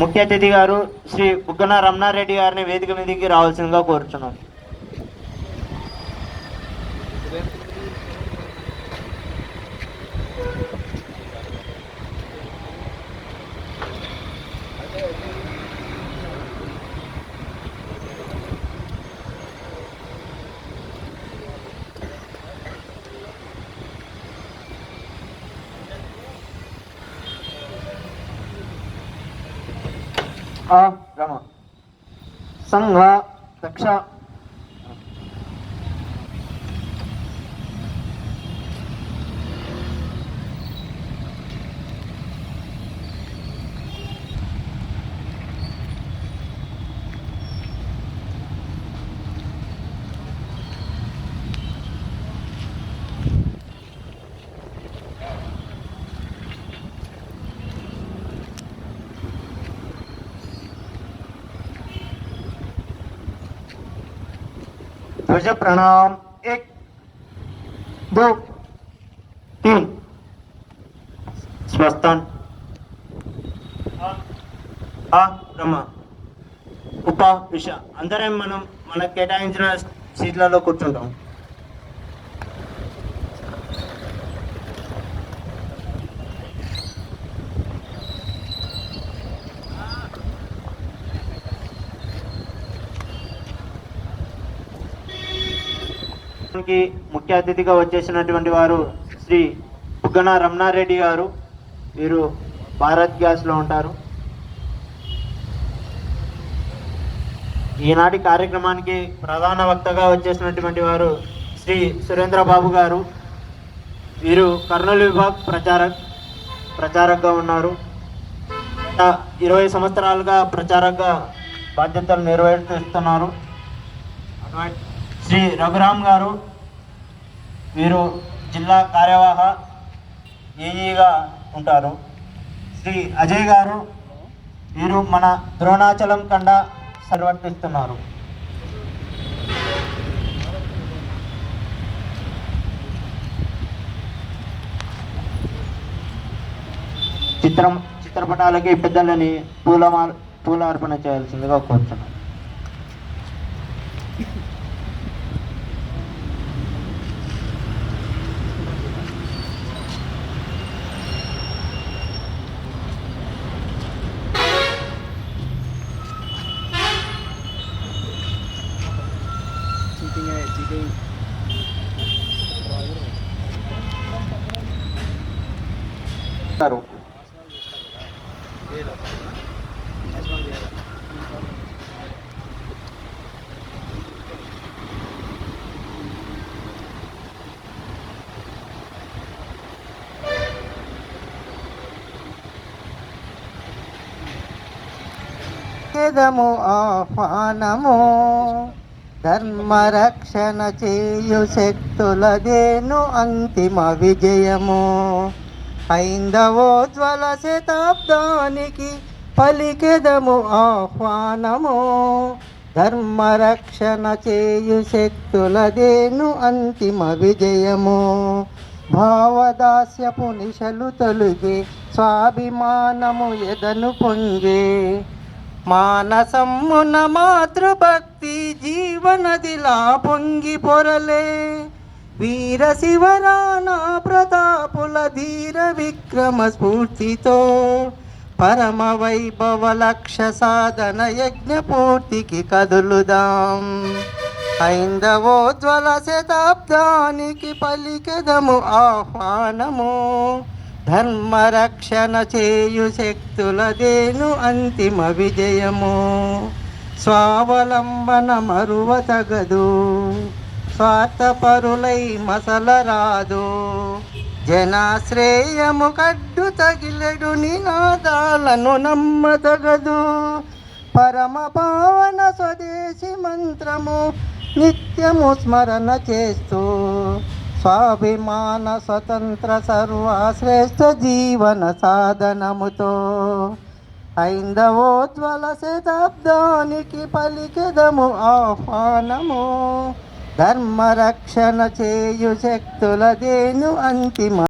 ముఖ్య అతిథి గారు శ్రీ బుగ్గన రమణారెడ్డి గారిని వేదిక మీదకి రావాల్సిందిగా కోరుచున్నాం. ఆ రమ. సంఘ దక్ష. ध्वज प्रणाम एक दो तीन સ્વસ્થાન ఆ ఉప విష అందరం మనం మనకు కేటాయించిన సీట్లలో కూర్చుంటాం. కి ముఖ్య అతిథిగా వచ్చేసినటువంటి వారు శ్రీ బుగ్గన రమణారెడ్డి గారు. వీరు భారత్ గ్యాస్లో ఉంటారు. ఈనాటి కార్యక్రమానికి ప్రధాన వక్తగా వచ్చేసినటువంటి వారు శ్రీ సురేంద్రబాబు గారు. వీరు కర్నూలు విభాగ్ ప్రచారక్ ప్రచారక్గా ఉన్నారు. ఇరవై సంవత్సరాలుగా ప్రచారక్గా బాధ్యతలు నిర్వహిస్తున్నారు అటువంటి శ్రీ రఘురామ్ గారు వీరు జిల్లా కార్యవాహ ఏఈగా ఉంటారు. శ్రీ అజయ్ గారు వీరు మన ద్రోణాచలం కండ నిర్వర్తిస్తున్నారు చిత్రం చిత్రపటాలకి పెద్దలని పూలమాల పూల అర్పణ చేయాల్సిందిగా కోరుతున్నాను. వేదము ఆహ్వానము. ధర్మరక్షణ చేయు శక్తులదేను అంతిమ విజయము. ఐందవోజ్వల శతాబ్దానికి పలికెదము ఆహ్వానము. ధర్మరక్షణ చేయు శక్తులదేను అంతిమ విజయము. భావదాస్యపు నిశలు తొలుగే స్వాభిమానము ఎదను పొంగే మానసమ్మున మాతృభక్తి జీవనదిలా పొంగి పొరలే. వీర శివరాణా ప్రతాపుల ధీర విక్రమ స్ఫూర్తితో పరమ వైభవ లక్ష్య సాధన యజ్ఞ పూర్తికి కదులుదాం. ఐందవోజ్వల శతాబ్దానికి పలికెదము ఆహ్వానము. ధర్మరక్షణ చేయు శక్తులదేను అంతిమ విజయము. స్వావలంబన మరువ తగదు స్వార్థపరులై మసలరాదు. జనాశ్రేయము కడ్డు తగిలెడు నినాదాలను నమ్మతగదు. పరమ పావన స్వదేశీ మంత్రము నిత్యము స్మరణ చేస్తూ స్వాభిమాన స్వతంత్ర సర్వశ్రేష్ఠ జీవన సాధనముతో ఐందవోజ్వల శతాబ్దానికి పలికెదము ఆహ్వానము. ధర్మరక్షణ చేయు శక్తులదేను అంతిమ